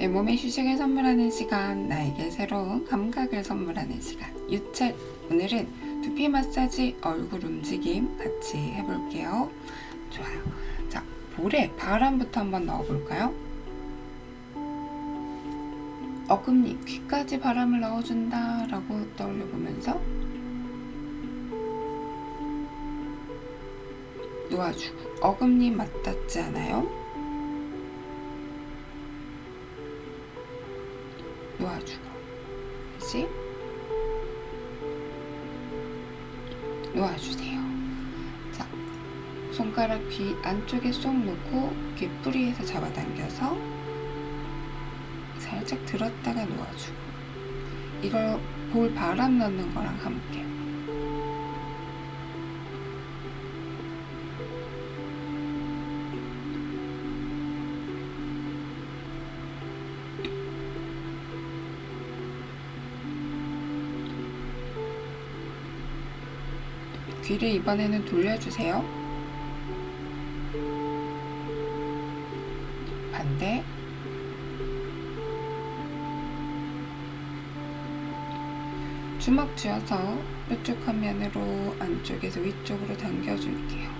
내 몸의 휴식을 선물하는 시간, 나에게 새로운 감각을 선물하는 시간. 유책. 오늘은 두피 마사지, 얼굴 움직임 같이 해볼게요. 좋아요. 자, 볼에 바람부터 한번 넣어볼까요? 어금니, 귀까지 바람을 넣어준다 라고 떠올려 보면서 놓아주고 어금니 맞닿지 않아요? 놓아주고. 다시 놓아주세요. 자, 손가락 귀 안쪽에 쏙 놓고 귀 뿌리에서 잡아당겨서 살짝 들었다가 놓아주고. 이걸 볼 바람 넣는 거랑 함께 귀를 이번에는 돌려주세요. 반대. 주먹 쥐어서 뾰족한 면으로 안쪽에서 위쪽으로 당겨줄게요.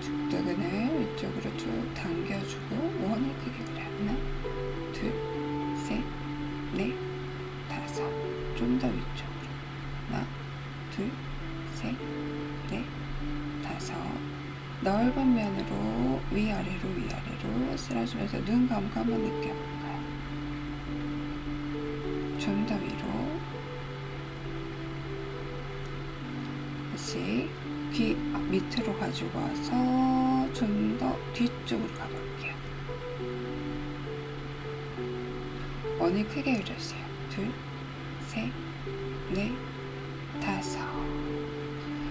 죽두근을 위쪽으로 쭉 당겨주고 원을 크게 그려 하나, 둘, 셋, 넷, 다섯. 좀 더 위쪽 넓은 면으로 위아래로 위아래로 쓸어주면서 눈 감고 한번 느껴볼까요? 좀 더 위로. 다시 귀 밑으로 가지고 와서 좀 더 뒤쪽으로 가볼게요. 원을 크게 그려주세요. 둘, 셋, 넷.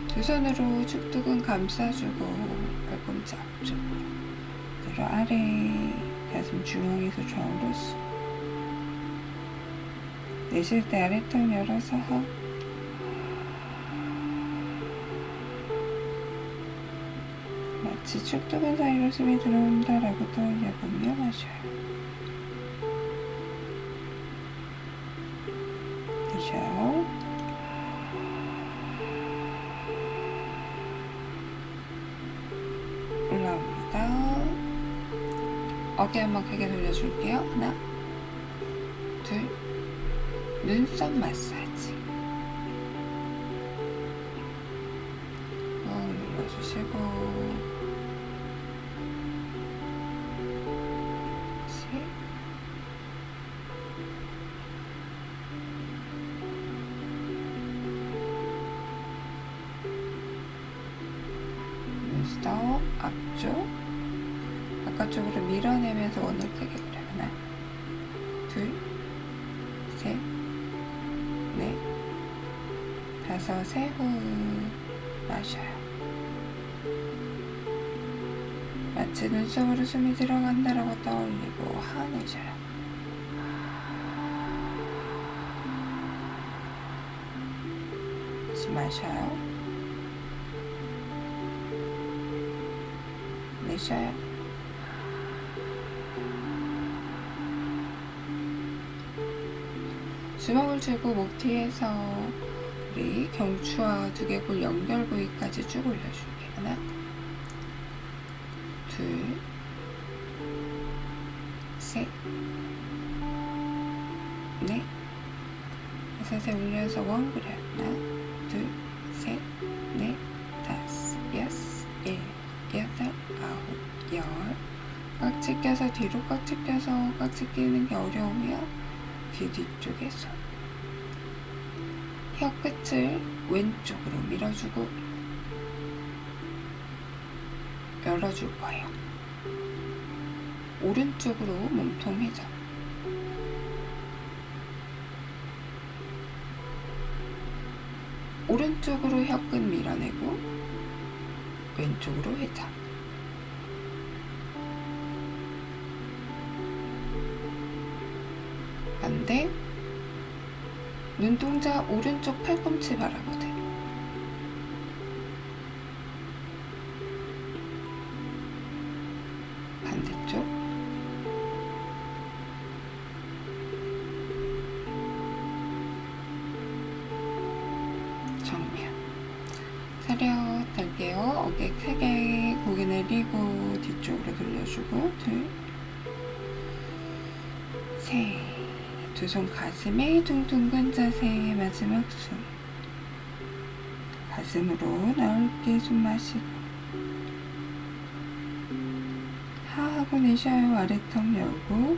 두 손으로 축두근 감싸주고 팔꿈치 앞쪽으로 그리고 아래 가슴 중앙에서 좌우로 쑥 내쉴 때 아래턱 열어서 헉 마치 축두근 사이로 숨이 들어온다라고 떠올려보며 마셔요. 내쉬어요. 어깨 한번 크게 돌려줄게요. 하나, 둘, 눈썹 마사지. 바깥쪽으로 밀어내면서 원을 크게 그려 하나 둘 셋 넷 다섯 세후. 마셔요. 마치 눈썹으로 숨이 들어간다라고 떠올리고 하내셔요. 다시 마셔요. 내쉬어요. 주먹을 쥐고 목 뒤에서 우리 경추와 두개골 연결 부위까지 쭉 올려줄게. 하나, 둘, 셋, 넷, 다섯에 올려서 원 그려. 하나, 둘, 셋, 넷, 다섯, 여섯, 일. 여덟, 아홉, 열. 깍지 껴서 뒤로 깍지 껴서 깍지 끼는 게 어려우면 귀 뒤쪽에 손. 혀 끝을 왼쪽으로 밀어주고 열어줄 거예요. 오른쪽으로 몸통 회전. 오른쪽으로 혀 끝 밀어내고 왼쪽으로 회전. 반대. 눈동자 오른쪽 팔꿈치 바라보대. 반대쪽. 정면. 차렷할게요. 어깨 크게 고개 내리고 뒤쪽으로 돌려주고 둘, 셋. 두 손 가슴에 둥둥근 자세 마지막 숨. 가슴으로 넓게 숨 마시고 하 하고 내쉬어요. 아래턱 열고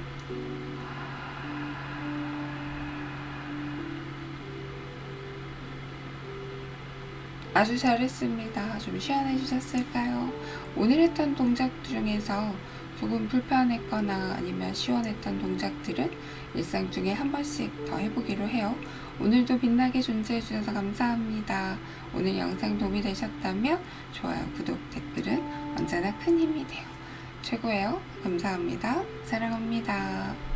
아주 잘했습니다. 좀 시원해지셨을까요? 오늘 했던 동작 중에서 조금 불편했거나 아니면 시원했던 동작들은 일상 중에 한 번씩 더 해보기로 해요. 오늘도 빛나게 존재해주셔서 감사합니다. 오늘 영상 도움이 되셨다면 좋아요, 구독, 댓글은 언제나 큰 힘이 돼요. 최고예요. 감사합니다. 사랑합니다.